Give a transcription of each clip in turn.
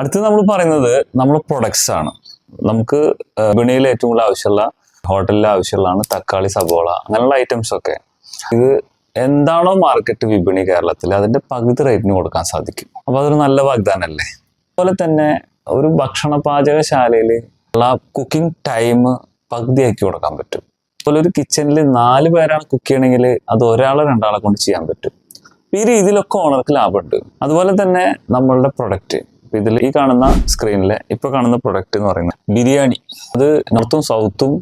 അടുത്ത് നമ്മൾ പറയുന്നത് നമ്മൾ പ്രൊഡക്ട്സ് ആണ്. നമുക്ക് വിപണിയിൽ ഏറ്റവും കൂടുതൽ ആവശ്യമുള്ള ഹോട്ടലിൽ ആവശ്യമുള്ളതാണ് തക്കാളി സബോള അങ്ങനെയുള്ള ഐറ്റംസ് ഒക്കെ. ഇത് എന്താണോ മാർക്കറ്റ് വിപണി കേരളത്തിൽ അതിന്റെ പകുതി റേറ്റിന് കൊടുക്കാൻ സാധിക്കും. അപ്പോൾ അതൊരു നല്ല വാഗ്ദാനമല്ലേ അതുപോലെ തന്നെ ഒരു ഭക്ഷണ പാചകശാലയിൽ ഉള്ള കുക്കിംഗ് ടൈം പകുതിയാക്കി കൊടുക്കാൻ പറ്റും. അതുപോലെ ഒരു കിച്ചണിൽ നാല് പേരാണ് കുക്ക് ചെയ്യണമെങ്കിൽ അത് ഒരാളോ രണ്ടാളെ കൊണ്ട് ചെയ്യാൻ പറ്റും. ഈ രീതിയിലൊക്കെ ഓണർക്ക് ലാഭമുണ്ട്. അതുപോലെ തന്നെ നമ്മളുടെ പ്രൊഡക്റ്റ് ഇതിൽ ഈ കാണുന്ന സ്ക്രീനിലെ ഇപ്പൊ കാണുന്ന പ്രൊഡക്റ്റ് എന്ന് പറയുന്നത് ബിരിയാണി. അത് നോർത്തും സൗത്തും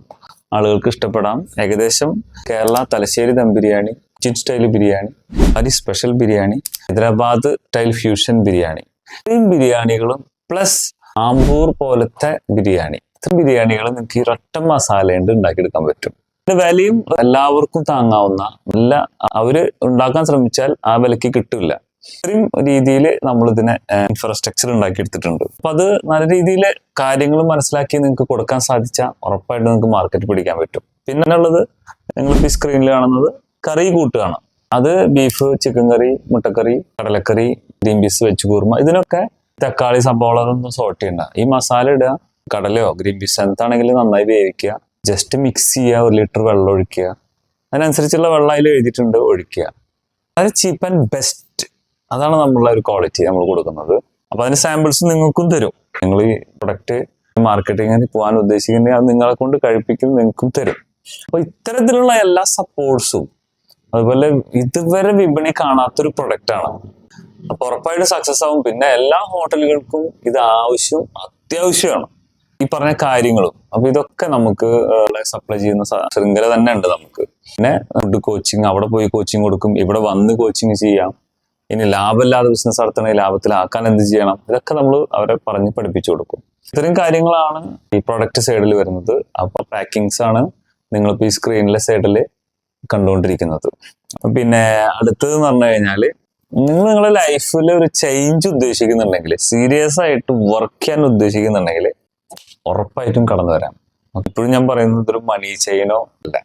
ആളുകൾക്ക് ഇഷ്ടപ്പെടാം. ഏകദേശം Kerala Thalassery dum biryani chin style biryani Hari special biryani Hyderabad style fusion biryani. ഇത്രയും ബിരിയാണികളും പ്ലസ് ആംബൂർ പോലത്തെ ബിരിയാണി. ഇത്രയും ബിരിയാണികൾ നിങ്ങൾക്ക് ഈ മസാല കൊണ്ട് ഉണ്ടാക്കിയെടുക്കാൻ പറ്റും. ഇതിന്റെ വിലയും എല്ലാവർക്കും താങ്ങാവുന്ന നല്ല അവർ ഉണ്ടാക്കാൻ ശ്രമിച്ചാൽ ആ വിലക്ക് കിട്ടില്ല. ഇത്രയും രീതിയിൽ നമ്മൾ ഇതിനെ ഇൻഫ്രാസ്ട്രക്ചർ ഉണ്ടാക്കിയെടുത്തിട്ടുണ്ട്. അപ്പൊ അത് നല്ല രീതിയിൽ കാര്യങ്ങൾ മനസ്സിലാക്കി നിങ്ങൾക്ക് കൊടുക്കാൻ സാധിച്ചാൽ ഉറപ്പായിട്ട് നിങ്ങൾക്ക് മാർക്കറ്റ് പിടിക്കാൻ പറ്റും. പിന്നെ ഉള്ളത് നിങ്ങൾ ഈ സ്ക്രീനിൽ കാണുന്നത് കറി കൂട്ടുകയാണ്. അത് ബീഫ് ചിക്കൻ കറി മുട്ടക്കറി കടലക്കറി ഗ്രീൻ പീസ് വെച്ച് കൂർമ ഇതിനൊക്കെ തക്കാളി സബോള ഒന്നും സോർട്ട് ചെയ്യണ്ട. ഈ മസാല ഇടുക കടലയോ ഗ്രീൻ പീസ് എന്താണെങ്കിലും നന്നായി വേവിക്കുക ജസ്റ്റ് മിക്സ് ചെയ്യുക ഒരു ലിറ്റർ വെള്ളം ഒഴിക്കുക. അതിനനുസരിച്ചുള്ള വെള്ളം അതിൽ എഴുതിയിട്ടുണ്ട് ഒഴിക്കുക. അത് ചീപ്പ് ആൻഡ് ബെസ്റ്റ് അതാണ് നമ്മളുടെ ഒരു ക്വാളിറ്റി നമ്മൾ കൊടുക്കുന്നത്. അപ്പൊ അതിന് സാമ്പിൾസ് നിങ്ങൾക്കും തരും. നിങ്ങൾ ഈ പ്രൊഡക്റ്റ് മാർക്കറ്റിങ്ങിന് പോകാൻ ഉദ്ദേശിക്കുന്ന അത് നിങ്ങളെ കൊണ്ട് കഴിപ്പിക്കും നിങ്ങൾക്കും തരും. അപ്പൊ ഇത്തരത്തിലുള്ള എല്ലാ സപ്പോർട്ട്സും അതുപോലെ ഇതുവരെ വിപണി കാണാത്തൊരു പ്രൊഡക്റ്റ് ആണ്. അപ്പൊ ഉറപ്പായിട്ടും സക്സസ് ആവും. പിന്നെ എല്ലാ ഹോട്ടലുകൾക്കും ഇത് ആവശ്യം അത്യാവശ്യമാണ്. ഈ പറഞ്ഞ കാര്യങ്ങളും. അപ്പൊ ഇതൊക്കെ നമുക്ക് സപ്ലൈ ചെയ്യുന്ന ശൃംഖല തന്നെ ഉണ്ട് നമുക്ക്. പിന്നെ ഫുഡ് കോച്ചിങ് അവിടെ പോയി കോച്ചിങ് കൊടുക്കും ഇവിടെ വന്ന് കോച്ചിങ് ചെയ്യാം. ഇനി ലാഭമില്ലാതെ ബിസിനസ് നടത്തണമെങ്കിൽ ലാഭത്തിലാക്കാൻ എന്ത് ചെയ്യണം? ഇതൊക്കെ നമ്മൾ അവരെ പറഞ്ഞ് പഠിപ്പിച്ചു കൊടുക്കും. ഇത്രയും കാര്യങ്ങളാണ് ഈ പ്രൊഡക്റ്റ് സൈഡിൽ വരുന്നത്. അപ്പൊ പാക്കിങ്സ് ആണ് നിങ്ങളിപ്പോൾ ഈ സ്ക്രീനിലെ സൈഡിൽ കണ്ടുകൊണ്ടിരിക്കുന്നത്. പിന്നെ അടുത്തത് എന്ന് പറഞ്ഞു കഴിഞ്ഞാൽ നിങ്ങൾ നിങ്ങളുടെ ലൈഫിൽ ഒരു ചേഞ്ച് ഉദ്ദേശിക്കുന്നുണ്ടെങ്കിൽ സീരിയസ് ആയിട്ട് വർക്ക് ചെയ്യാൻ ഉദ്ദേശിക്കുന്നുണ്ടെങ്കിൽ ഉറപ്പായിട്ടും കടന്നു വരാം. ഇപ്പോഴും ഞാൻ പറയുന്നത് ഒരു മണി ചെയിനോ അല്ല.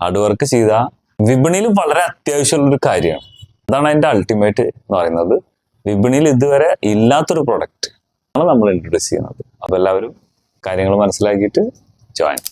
ഹാർഡ് വർക്ക് ചെയ്താൽ വിപണിയിൽ വളരെ അത്യാവശ്യമുള്ളൊരു കാര്യമാണ്. അതാണ് അതിന്റെ അൾട്ടിമേറ്റ് എന്ന് പറയുന്നത്. വിപണിയിൽ ഇതുവരെ ഇല്ലാത്തൊരു പ്രൊഡക്റ്റ് ആണ് നമ്മൾ ഇൻട്രൊഡ്യൂസ് ചെയ്യുന്നത്. അപ്പോൾ എല്ലാവരും കാര്യങ്ങൾ മനസ്സിലാക്കിയിട്ട് ജോയിൻ